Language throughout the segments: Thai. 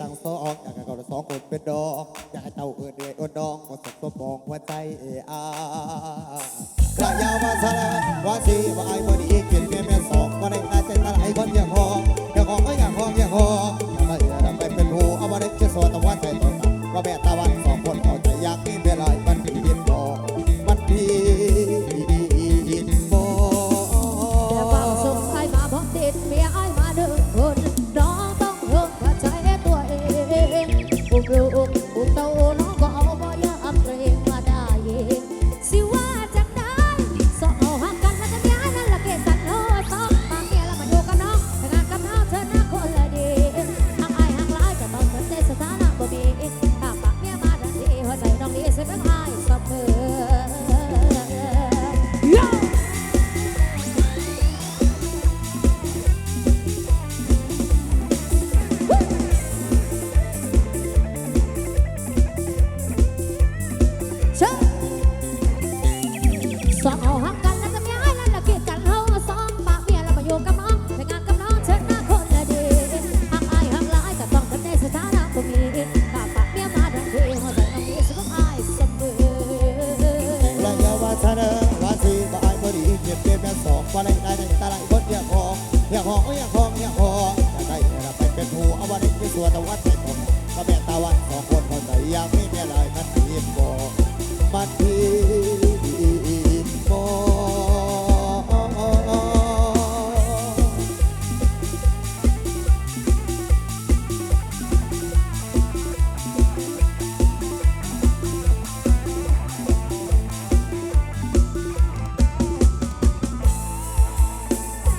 ตั้งสองอยากให้เขาสองคนเป็นดอกอยากให้เต้าเอิดเดือดดองหมดสมตัวมองหัวใจเออาระยาวมาซะแล้วว่าสีว่าไอ้บ่ดีกินแม่แม่สองว่าได้น่าจะอะไรคนอย่างหออย่างหอก็อย่างหออย่างหอไม่ได้ไปเป็นหูเอาบ่ได้จะสวดตะวันใจตอนนั้นว่าแม่ตะวันสองคนเขาใจอยากมีเวลามัน ก็แม่ตาวันสองคนคนใส่ยามไม่มีอะไรมันทีมบ่มันทีมบ่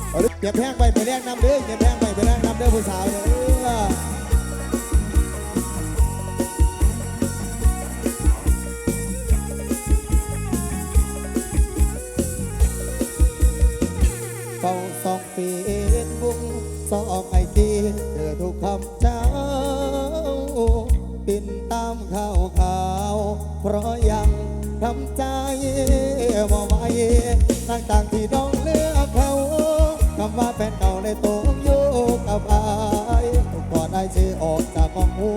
เอาดิเก็บแห้งไปไปแรกน้ำเด้อเก็บแห้งไปไปแรกน้ำเด้อผู้สาว ต่างที่น้องเลือกเขาคำว่าเป็นเก่าในตรงอยู่กับอายก่อนได้ชื่อออกจากกองหั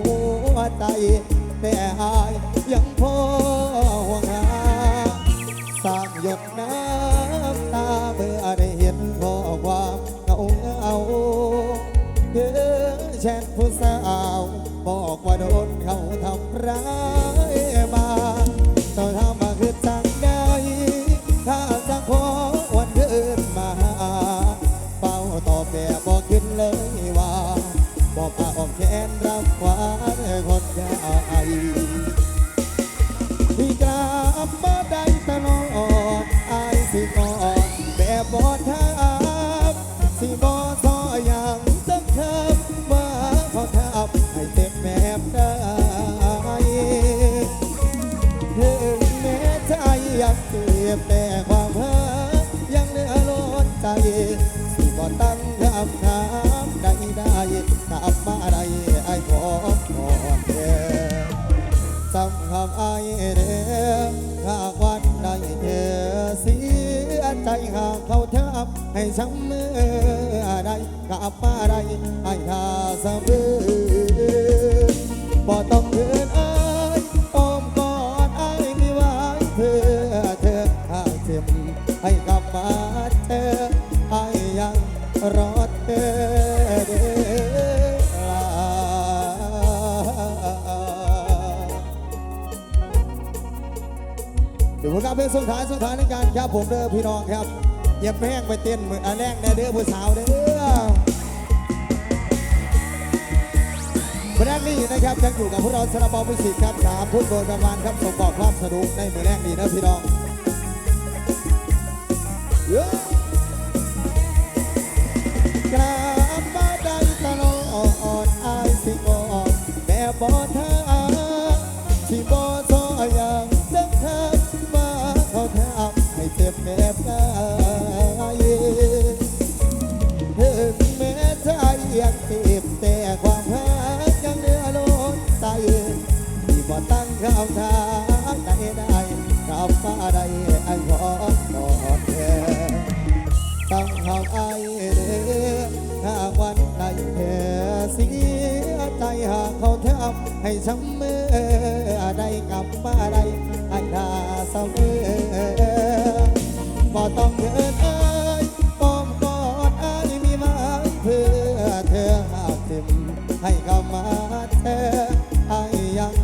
วใจ แต่อายยังพอห่วงหาสร้างหยดน้ำตาเมื่อได้เห็นข้อความเงาเงาเธอแชทผู้สาวบอกว่าโดนเขาทำร้าย ถึงแม้ใจยากเจ็บแต่ความเพ้อยังเหลือล้นใจสิบอตั้งคำถามใดได้กลับมาได้ไอ้ขอขอเธอสำคัญไอเด้อหากวันใดเธอเสียใจหากเขาทับให้ช้ำเมื่อใดกลับมาได้ไอ้ท่าเสมอบ่ต้องาเจอไอ้ยังรอเธอเด้อลาเดี๋ยวผมกลับเป็นสุดท้ายสุดท้ายในการครับผมเด้อพี่น้องครับอย่าแม่งไปเต้นมืออันแรกแน่เด้อผู้สาวเด้อวันแรกนี้นะครับยังอยู่กับพวกเราสระบอมิสิกครับสามพุ่นโดยประมาณครับส่งบอกความสนุกในมือแรกนี้นะพี่น้อง กลับมาได้ตลอดอายสิบอกแม่บอท่าสิบอก หากเขาเทำให้ช้ำเมื่อไดกลับมาได้ไอ้ดาเสมอบ่ต้องเดิดเอ้ยป้อมกอดอ้ายมีมาเพื่อเธอหาเต็มให้กลับมาเธอไอ้ยัง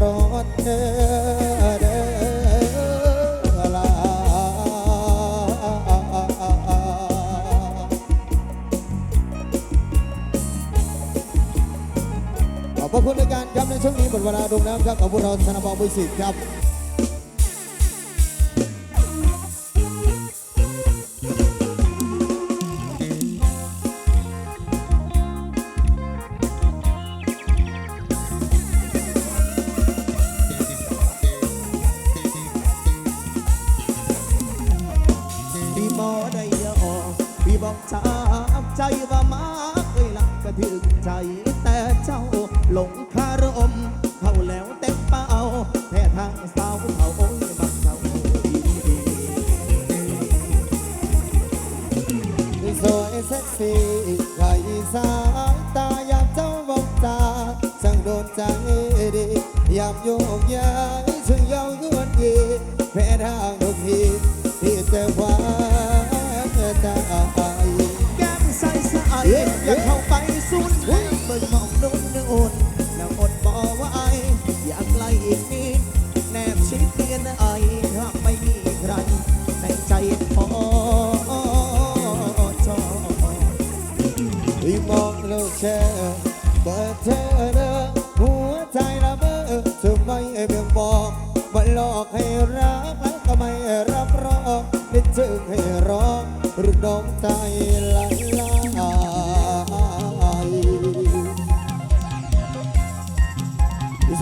รอเธอ ช่วงนี้บมเวลาดงน้ำครับกับพวกเราธนบอลบุญสิทธิ์ครับใจว่ามาเคยหลักกระถึงใจ โยกย้ายช่วยเย้ายวนเย็นแม่ทาง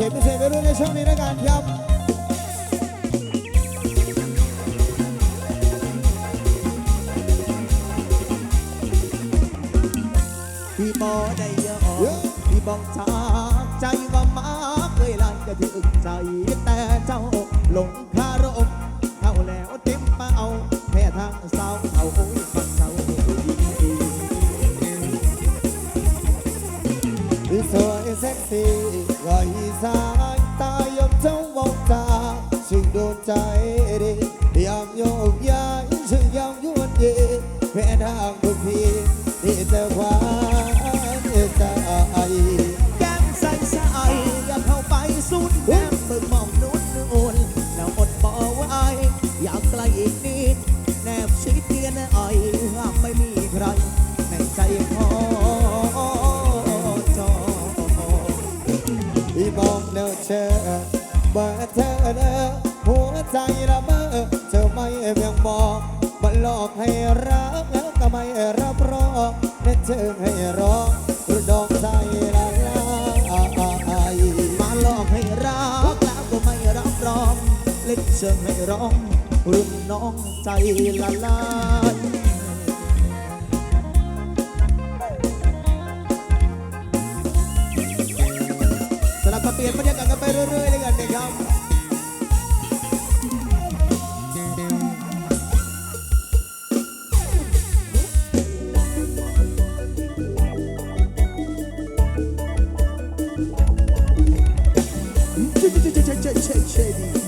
เศษพิเศษไปด้วยในช่วงนี้นะกันครับพี่บอได้เยอะพี่บอกจากใจว่ามาเคยลั่นก็ถึงใจแต่เจ้าหลง เธอให้ร้องกระดองใจละลายมาลอกให้รักแล้วก็ไม่รับรอง เล็นเชิงให้ร้องรุ่นน้องใจละลายสลับเปลี่ยนบรรยากาศกันไปเรื่อยๆ Baby.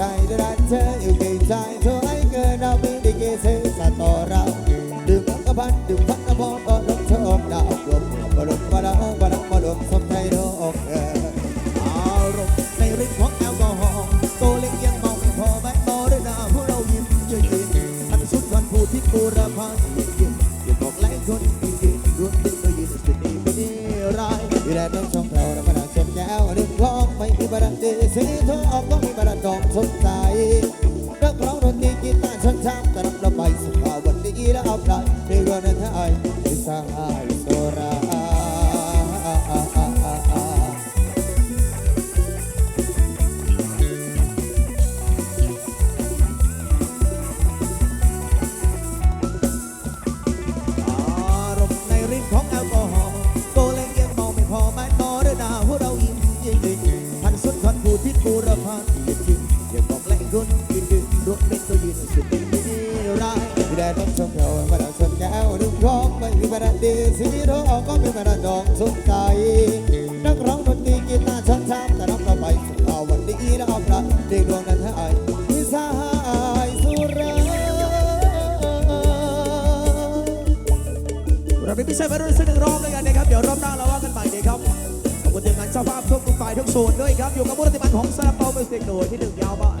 night, did I tell you? สดใสนักร้องดนตรีกีตาร์ชั้นชามกระดับระบายสุภาวันนี้และอัพไลน์ในวันนั้นไทย เราก็มีมาระดองสงสัยนักร้องดนตรีกีตาร์ช้ำช้ำแต่ร้องก็ไปสุขาววันนี้นะครับพระเด็กดวงนั้นให้อายที่สายสุราเราไม่นพิเศษไปรุ่นซึ่งหนึ่งรอบด้วยกันนะครับ เดี๋ยวรอบหน้าเราว่ากันใหม่ดีครับขอบคุณทีมงานเจ้ภาพทุกฝ่ายทุกส่วนด้วยครับ อยู่กับบุรัติบันของซาลาเปาเมสิกโดยที่หนึ่งยาวบ้าน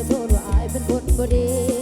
จะโทษว่าอายเป็นคนบ่ดี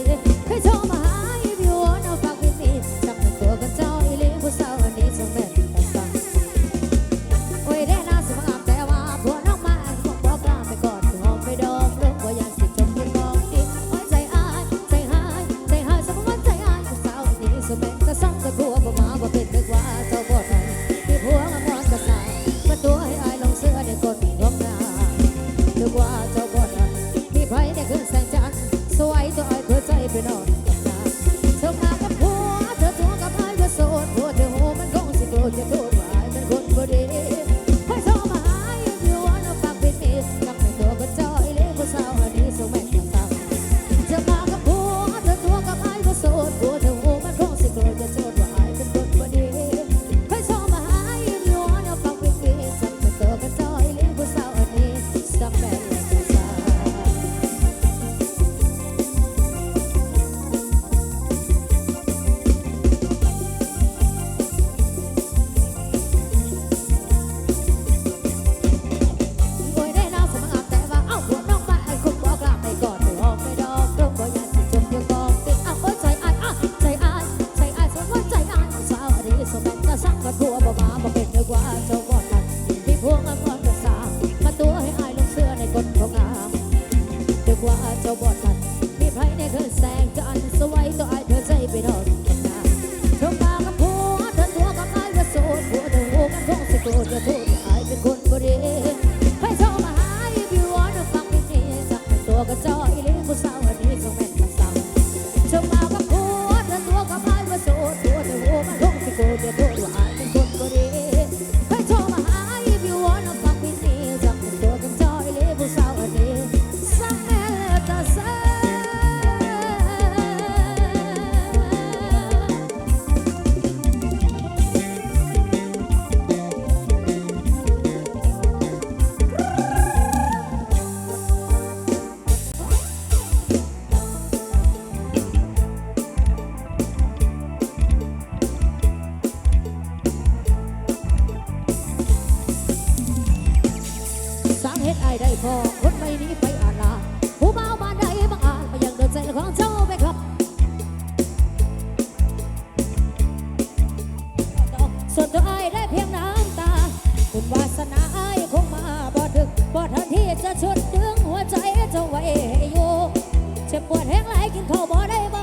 ็ดไอได้พอคนไม่นี้ไปอาลาผู้บ่าวบ้านใดบางอาจไปยังเดินใจของเจ้าไปครับส่วนตัวไอได้เพียงน้ำตาคุณวาสนาไอคงมาบ่ดึกบ่ทันที่จะชุดดึงหัวใจเจ้าไว้อยู่เจ็บปวดแห้งไหลกินข้าวบ่ได้บ่